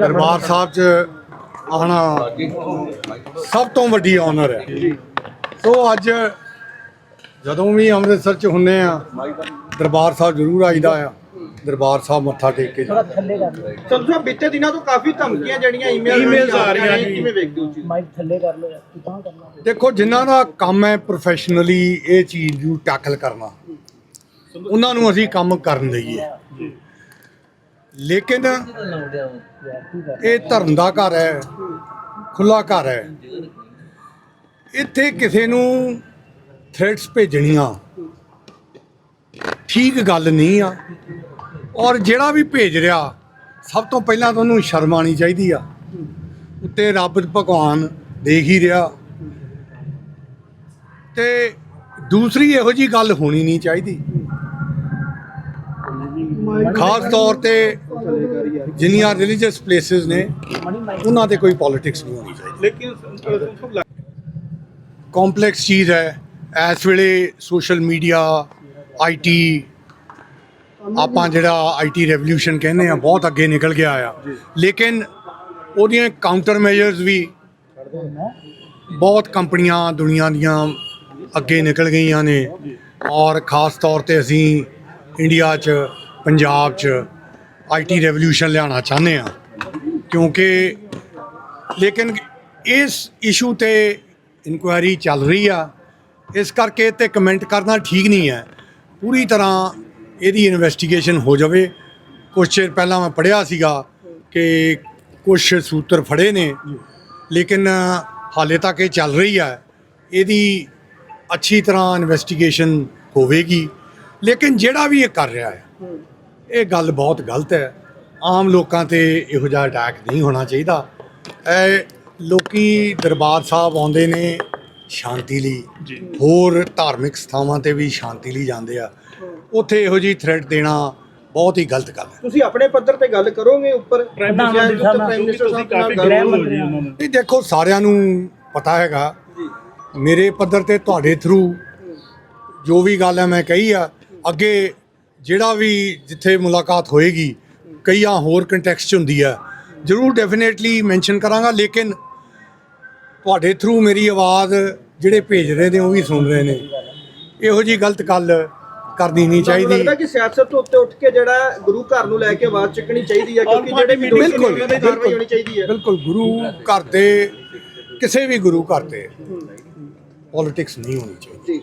ਦਰਬਾਰ ਸਾਹਿਬ 'ਚ ਆਣਾ ਸਭ ਤੋਂ ਵੱਡੀ ਆਨਰ ਹੈ। ਸੋ ਅੱਜ ਜਦੋਂ ਵੀ ਅੰਮ੍ਰਿਤਸਰ 'ਚ ਹੁੰਨੇ ਆ ਦਰਬਾਰ ਸਾਹਿਬ ਜ਼ਰੂਰ ਆਈਦਾ ਆ। ਦਰਬਾਰ ਸਾਹਿਬ ਮੱਥਾ ਟੇਕ ਕੇ ਜਾ ਸੰਧੂ ਸਾਹਿਬ ਬੀਤੇ ਦਿਨਾਂ ਤੋਂ ਕਾਫੀ ਧਮਕੀਆਂ ਜਿਹੜੀਆਂ ਈਮੇਲ emails ਆ ਰਹੀਆਂ ਜੀ। ਕਿਵੇਂ ਵੇਖਦੇ ਹੋ ਚੀਜ਼ ਮਾਈਕ ਥੱਲੇ ਕਰ ਲਓ ਤਾਂ ਕਰਨਾ? ਦੇਖੋ ਜਿਨ੍ਹਾਂ ਦਾ ਕੰਮ ਹੈ ਪ੍ਰੋਫੈਸ਼ਨਲੀ ਇਹ ਚੀਜ਼ ਨੂੰ ਟੈਕਲ ਕਰਨਾ। ਉਹਨਾਂ ਨੂੰ ਅਸੀਂ ਕੰਮ ਕਰਨ ਦਈਏ। ਲੇਕਿਨ ਇਹ ਧਰਮ ਦਾ ਘਰ ਹੈ ਖੁੱਲਾ ਘਰ ਹੈ। ਇੱਥੇ ਕਿਸੇ ਨੂੰ ਥ੍ਰੈਟਸ ਭੇਜਣੀਆਂ ਠੀਕ ਗੱਲ ਨਹੀਂ ਆ। ਔਰ ਜਿਹੜਾ ਵੀ ਭੇਜ ਰਿਹਾ, ਸਭ ਤੋਂ ਪਹਿਲਾਂ ਤੁਹਾਨੂੰ ਸ਼ਰਮ ਆਉਣੀ ਚਾਹੀਦੀ ਆ। ਉੱਤੇ ਰੱਬ ਭਗਵਾਨ ਦੇਖ ਹੀ ਰਿਹਾ। ਤੇ ਦੂਸਰੀ ਇਹੋ ਜੀ ਗੱਲ ਹੋਣੀ ਨਹੀਂ ਚਾਹੀਦੀ। ਖਾਸ ਤੌਰ ਤੇ ਜਿੰਨੀਆਂ ਰਿਲੀਜੀਅਸ ਪਲੇਸਿਸ ਨੇ ਉਹਨਾਂ ਤੇ ਕੋਈ ਪੋਲਿਟਿਕਸ ਨਹੀਂ ਹੋਣੀ ਚਾਹੀਦੀ। ਲੇਕਿਨ ਕੰਪਲੈਕਸ ਚੀਜ਼ ਹੈ। ਇਸ ਵੇਲੇ ਸੋਸ਼ਲ ਮੀਡੀਆ ਆਈਟੀ ਆਪਾਂ ਜਿਹੜਾ ਆਈਟੀ ਰੈਵੋਲੂਸ਼ਨ ਕਹਿੰਦੇ ਆ ਬਹੁਤ ਅੱਗੇ ਨਿਕਲ ਗਿਆ ਆ। ਲੇਕਿਨ ਉਹਦੀਆਂ ਕਾਊਂਟਰ ਮੈਜਰਸ ਵੀ ਬਹੁਤ ਕੰਪਨੀਆਂ ਦੁਨੀਆ ਦੀਆਂ ਅੱਗੇ ਨਿਕਲ ਗਈਆਂ ਨੇ। ਔਰ ਖਾਸ ਤੌਰ ਤੇ ਅਸੀਂ ਇੰਡੀਆ 'ਚ ਪੰਜਾਬ 'ਚ ਆਈਟੀ ਰੈਵੋਲੂਸ਼ਨ ਲਿਆਉਣਾ ਚਾਹੁੰਦੇ ਆ। ਕਿਉਂਕਿ ਲੇਕਿਨ ਇਸ ਇਸ਼ੂ ਤੇ ਇਨਕੁਆਇਰੀ ਚੱਲ ਰਹੀ ਆ। ਇਸ ਕਰਕੇ ਤੇ ਕਮੈਂਟ ਕਰਨਾ ਠੀਕ ਨਹੀਂ ਹੈ। ਪੂਰੀ ਤਰ੍ਹਾਂ ਇਹਦੀ ਇਨਵੈਸਟੀਗੇਸ਼ਨ ਹੋ ਜਾਵੇ। ਕੁਝ ਚਿਰ ਪਹਿਲਾਂ ਮੈਂ ਪੜ੍ਹਿਆ ਸੀਗਾ ਕਿ ਕੁਝ ਸੂਤਰ ਫੜੇ ਨੇ। ਲੇਕਿਨ ਹਾਲੇ ਤੱਕ ਇਹ ਚੱਲ ਰਹੀ ਹੈ ਇਹਦੀ ਅੱਛੀ ਤਰ੍ਹਾਂ ਇਨਵੈਸਟੀਗੇਸ਼ਨ ਹੋਵੇਗੀ। ਲੇਕਿਨ ਜਿਹੜਾ ਵੀ ਇਹ ਕਰ ਰਿਹਾ ਹੈ ਇਹ ਗੱਲ ਬਹੁਤ ਗਲਤ ਹੈ। ਆਮ ਲੋਕਾਂ ਤੇ ਇਹੋ ਜਿਹਾ ਅਟੈਕ ਨਹੀਂ ਹੋਣਾ ਚਾਹੀਦਾ। ਇਹ ਲੋਕੀ ਦਰਬਾਰ ਸਾਹਿਬ ਆਉਂਦੇ ਨੇ ਸ਼ਾਂਤੀ ਲਈ। ਹੋਰ ਧਾਰਮਿਕ ਸਥਾਵਾਂ ਤੇ ਵੀ ਸ਼ਾਂਤੀ ਲਈ ਜਾਂਦੇ ਆ। ਉੱਥੇ ਇਹੋ ਜਿਹੀ ਥ੍ਰੈਟ ਦੇਣਾ ਬਹੁਤ ਹੀ ਗਲਤ ਗੱਲ ਹੈ। ਤੁਸੀਂ ਆਪਣੇ ਪੱਧਰ ਤੇ ਗੱਲ ਕਰੋਗੇ ਉੱਪਰ? ਪ੍ਰਾਈਮ ਮਿਨਿਸਟਰ ਸਾਹਿਬ ਕਾਫੀ ਨਹੀਂ ਦੇਖੋ ਸਾਰਿਆਂ ਨੂੰ ਪਤਾ ਹੈਗਾ। ਮੇਰੇ ਪੱਧਰ ਤੇ ਤੁਹਾਡੇ ਥਰੂ ਜੋ ਵੀ ਗੱਲ ਹੈ ਮੈਂ ਕਹੀ ਆ। ਅੱਗੇ ਜਿਹੜਾ ਵੀ ਜਿੱਥੇ ਮੁਲਾਕਾਤ ਹੋਏਗੀ ਕਈਆਂ ਹੋਰ ਕੰਟੈਕਸਟ 'ਚ ਹੁੰਦੀ ਆ ਜ਼ਰੂਰ ਡੈਫੀਨੇਟਲੀ ਮੈਂਸ਼ਨ ਕਰਾਂਗਾ ਲੇਕਿਨ ਤੁਹਾਡੇ ਥਰੂ ਮੇਰੀ ਆਵਾਜ਼ ਜਿਹੜੇ ਭੇਜ ਰਹੇ ਨੇ ਉਹ ਵੀ ਸੁਣ ਰਹੇ ਨੇ। ਇਹੋ ਜੀ ਗਲਤ ਗੱਲ ਕਰਨੀ ਨਹੀਂ ਚਾਹੀਦੀ। ਲੱਗਦਾ ਕਿ ਸਿਆਸਤ ਤੋਂ ਉੱਤੇ ਉੱਠ ਕੇ ਜਿਹੜਾ ਗੁਰੂ ਘਰ ਨੂੰ ਲੈ ਕੇ ਆਵਾਜ਼ ਚੱਕਣੀ ਚਾਹੀਦੀ ਹੈ? ਕਿਉਂਕਿ ਜਿਹੜੇ ਬਿਲਕੁਲ, ਵਿਰੋਧੀ ਨੇ ਉਹਨਾਂ ਦੀ ਕਾਰਵਾਈ ਬਿਲਕੁਲ। ਹੋਣੀ ਚਾਹੀਦੀ ਹੈ। ਬਿਲਕੁਲ ਗੁਰੂ ਘਰ ਤੇ ਕਿਸੇ ਵੀ ਗੁਰੂ ਘਰ ਤੇ ਪੋਲਿਟਿਕਸ ਨਹੀਂ ਹੋਣੀ ਚਾਹੀਦੀ।